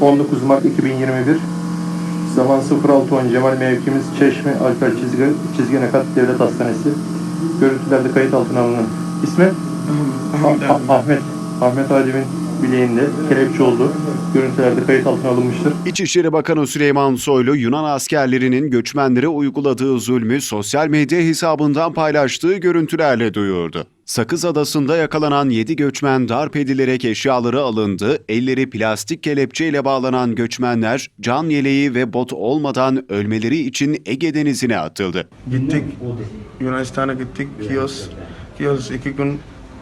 19 Mart 2021 Zaman 0610 Cemal mevkimiz Çeşme Alper Çizgi, Çizgi Nekat Devlet Hastanesi Görüntülerde kayıt altına alınan ismi Ah- Ah- Ahmet Ahmet Adem'in bileğinde kelepçe oldu. Görüntülerde kayıt altına alınmıştır. İçişleri Bakanı Süleyman Soylu, Yunan askerlerinin göçmenlere uyguladığı zulmü sosyal medya hesabından paylaştığı görüntülerle duyurdu. Sakız Adası'nda yakalanan 7 göçmen darp edilerek eşyaları alındı, elleri plastik kelepçeyle bağlanan göçmenler can yeleği ve bot olmadan ölmeleri için Ege Denizi'ne atıldı. Gittik Yunanistan'a gittik. Kios, Kios iki gün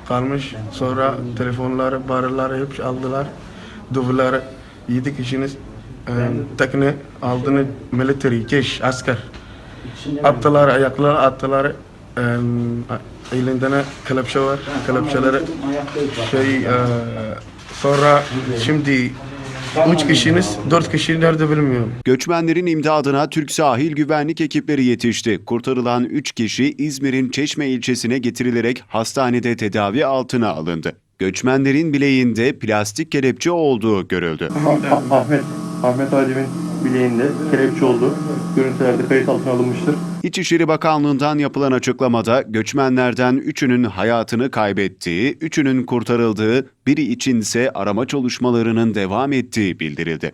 kalmış. Sonra telefonları, barları hep aldılar. Duvarları yedi kişiniz e, tekne aldığını military, keş, asker. Attılar, ayakları attılar. Elinde ne kelepçe var. Kelepçeleri şey e, sonra şimdi üç kişiniz, dört kişi nerede bilmiyorum. Göçmenlerin imdadına Türk sahil güvenlik ekipleri yetişti. Kurtarılan 3 kişi İzmir'in Çeşme ilçesine getirilerek hastanede tedavi altına alındı. Göçmenlerin bileğinde plastik kelepçe olduğu görüldü. Ah- Ah- Ahmet Ahmet Adem'in bileğinde kelepçe oldu. Görüntülerde kayıt altına alınmıştır. İçişleri Bakanlığı'ndan yapılan açıklamada göçmenlerden 3'ünün hayatını kaybettiği, 3'ünün kurtarıldığı, biri içinse arama çalışmalarının devam ettiği bildirildi.